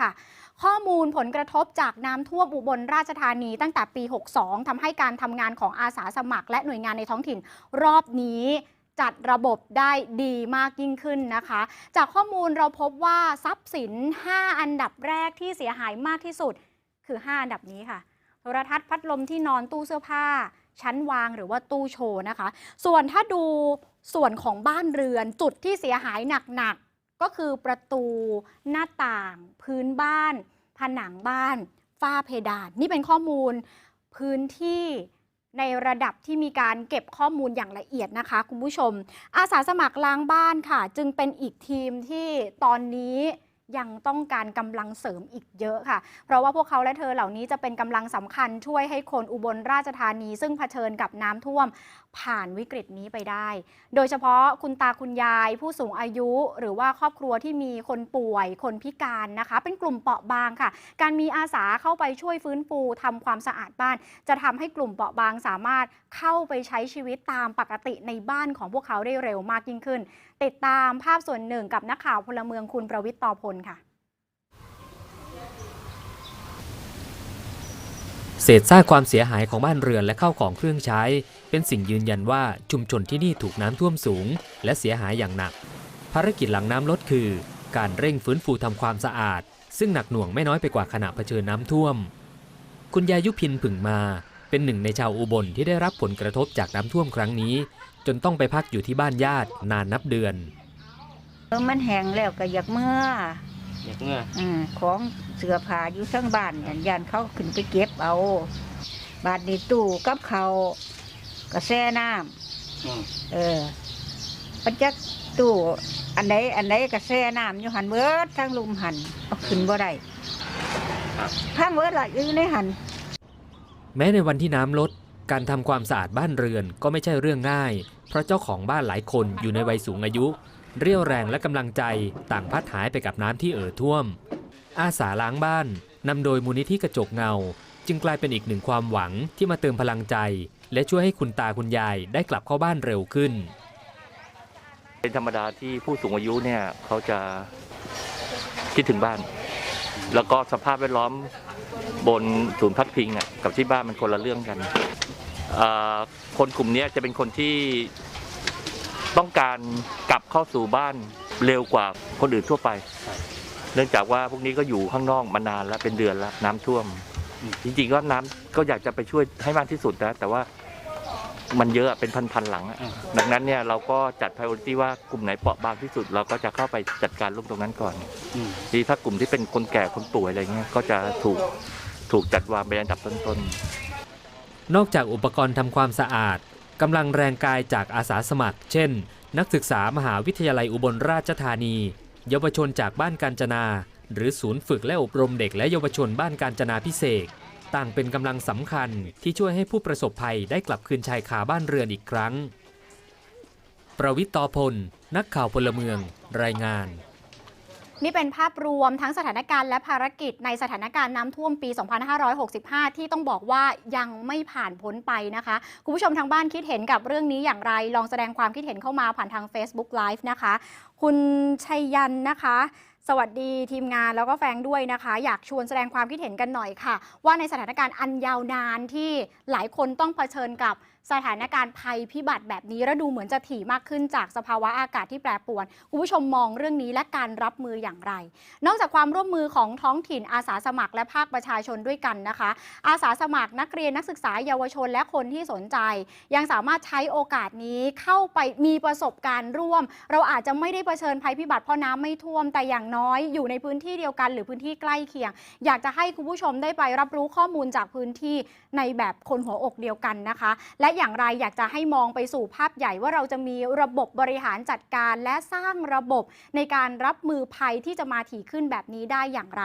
ค่ะ ข้อมูลผลกระทบจากน้ำท่วมอุบลราชธานีตั้งแต่ปี 62ทำให้การทำงานของอาสาสมัคร และหน่วยงานในท้องถิ่นรอบนี้จัดระบบได้ดีมากยิ่งขึ้นนะคะ จากข้อมูลเราพบว่าทรัพย์สิน 5 อันดับแรกที่เสียหายมากที่สุด คือ 5 อันดับนี้ค่ะ โทรทัศน์พัดลมที่นอนตู้เสื้อผ้า ชั้นวางหรือว่าตู้โชว์นะคะ ส่วนถ้าดูส่วนของบ้านเรือนจุดที่เสียหายหนักๆ ก็คือประตูหน้าต่าง พื้นบ้าน ผนังบ้าน ฝ้าเพดาน นี่เป็นข้อมูลพื้นที่ในระดับที่มีการเก็บข้อมูลอย่างละเอียดนะคะ คุณผู้ชม อาสาสมัครล้างบ้านค่ะ จึงเป็นอีกทีมที่ตอนนี้ ยังต้องการกำลังเสริมอีกเยอะค่ะ เพราะว่าพวกเขาและเธอเหล่านี้จะเป็นกำลังสำคัญช่วยให้คนอุบลราชธานี ซึ่งเผชิญกับน้ำท่วมผ่านวิกฤตนี้ไปได้ โดยเฉพาะคุณตาคุณยาย ผู้สูงอายุ หรือว่าครอบครัวที่มีคนป่วย คนพิการนะคะ เป็นกลุ่มเปราะบางค่ะ การมีอาสาเข้าไปช่วยฟื้นฟูทำความสะอาดบ้าน จะทำให้กลุ่มเปราะบางสามารถเข้าไปใช้ชีวิตตามปกติในบ้านของพวกเขาได้เร็วมากยิ่งขึ้น ติดตามภาพส่วนหนึ่งกับนักข่าวพลเมืองคุณประวิทย์ต่อพลค่ะ เศษซากความเสียหายของบ้านเรือนและข้าวของเครื่องใช้ เป็นสิ่งยืนยันว่าชุมชนที่นี่ถูกน้ำท่วมสูง และเสียหายอย่างหนัก ภารกิจหลังน้ำลดคือ การเร่งฟื้นฟูทำความสะอาด ซึ่งหนักหน่วงไม่น้อยไปกว่าขณะเผชิญน้ำท่วม คุณยายุพินผึ่งมาเป็นหนึ่งในชาวอุบลที่ได้รับผลกระทบจากน้ำท่วมครั้งนี้ จนต้องไปพักอยู่ที่บ้านญาตินานนับเดือนเออมันแห้งแล้วก็อยากเมื่อ อยากเมื่ออืมของเสื้อผ้าอยู่ทั้งบ้านเนี่ยยันเขาขึ้นไปเก็บเอา บาดนี้ตู้กับเขาวกระแสน้อืมำเออปัจจักตู้อันไหนอันไหนกระแสน้ำอยู่หันเบิดทั้งลุมหันเอาขึ้นบ่ได้พังเบิดละอยู่ในหันแม้ในวันที่น้ำลด การทำความสะอาดบ้านเรือนก็ไม่ใช่เรื่องง่าย เพราะเจ้าของบ้านหลายคนอยู่ในวัยสูงอายุ เรี่ยวแรงและกำลังใจต่างพัดหายไปกับน้ำที่เอ่อท่วม อาสาล้างบ้านนำโดยมูลนิธิกระจกเงา จึงกลายเป็นอีกหนึ่งความหวังที่มาเติมพลังใจ และช่วยให้คุณตาคุณยายได้กลับเข้าบ้านเร็วขึ้น เป็นธรรมดาที่ผู้สูงอายุเนี่ยเขาจะคิดถึงบ้าน แล้วก็สภาพแวดล้อมบนศูนย์พักพิงอะกับที่บ้านมันคนละเรื่องกัน คนกลุ่มนี้จะเป็นคนที่ ต้องการกลับเข้าสู่บ้านเร็วกว่าคนอื่นทั่วไป เนื่องจากว่าพวกนี้ก็อยู่ข้างนอกมานานแล้วเป็นเดือนแล้วน้ำท่วม จริงๆก็น้ำก็อยากจะไปช่วยให้มากที่สุดนะแต่ว่ามันเยอะเป็นพันๆหลังอะดังนั้นเนี่ยเราก็จัด priority ว่ากลุ่มไหนเปราะบางที่สุด เราก็จะเข้าไปจัดการลงตรงนั้นก่อนทีถ้ากลุ่มที่เป็นคนแก่คนป่วยอะไรเงี้ยก็จะถูกถูกจัดวางเป็นอันดับต้นๆนอกจากอุปกรณ์ทำความสะอาด กำลังแรงกายจากอาสาสมัคร เช่น นักศึกษามหาวิทยาลัยอุบลราชธานี เยาวชนจากบ้านการจนา หรือศูนย์ฝึกและอบรมเด็กและเยาวชนบ้านการจนาพิเศษต่างเป็นกำลังสำคัญที่ช่วยให้ผู้ประสบภัยได้กลับคืนชายคาบ้านเรือนอีกครั้ง ประวิตรต่อพล นักข่าวพลเมือง รายงาน นี่เป็นภาพรวมทั้งสถานการณ์และภารกิจในสถานการณ์น้ำท่วมปี 2565 ที่ต้องบอกว่ายังไม่ผ่านพ้นไปนะคะ คุณผู้ชมทางบ้านคิดเห็นกับเรื่องนี้อย่างไร ลองแสดงความคิดเห็นเข้ามาผ่านทาง Facebook Live นะคะ คุณชัยยันนะคะ สวัสดีทีมงานแล้วก็แฟงด้วยนะคะ อยากชวนแสดงความคิดเห็นกันหน่อยค่ะ ว่าในสถานการณ์อันยาวนานที่หลายคนต้องเผชิญกับสถานการณ์ภัยพิบัติแบบนี้และดูเหมือนจะถี่มากขึ้นจากสภาวะอากาศที่แปรปรวนคุณผู้ชมมองเรื่องนี้และการรับมืออย่างไร นอกจากความร่วมมือของท้องถิ่นอาสาสมัครและภาคประชาชนด้วยกันนะคะ อาสาสมัครนักเรียนนักศึกษาเยาวชนและคนที่สนใจ ยังสามารถใช้โอกาสนี้เข้าไปมีประสบการณ์ร่วม เราอาจจะไม่ได้เผชิญภัยพิบัติเพราะน้ำไม่ท่วมแต่อย่างน้อยอยู่ในพื้นที่เดียวกัน หรือพื้นที่ใกล้เคียง อยากจะให้คุณผู้ชมได้ไปรับรู้ข้อมูลจากพื้นที่ในแบบคนหัวอกเดียวกันนะคะ และอย่างไรอยากจะให้มองไปสู่ภาพใหญ่ว่าเราจะมีระบบบริหารจัดการและสร้างระบบในการรับมือภัยที่จะมาถี่ขึ้นแบบนี้ได้อย่างไร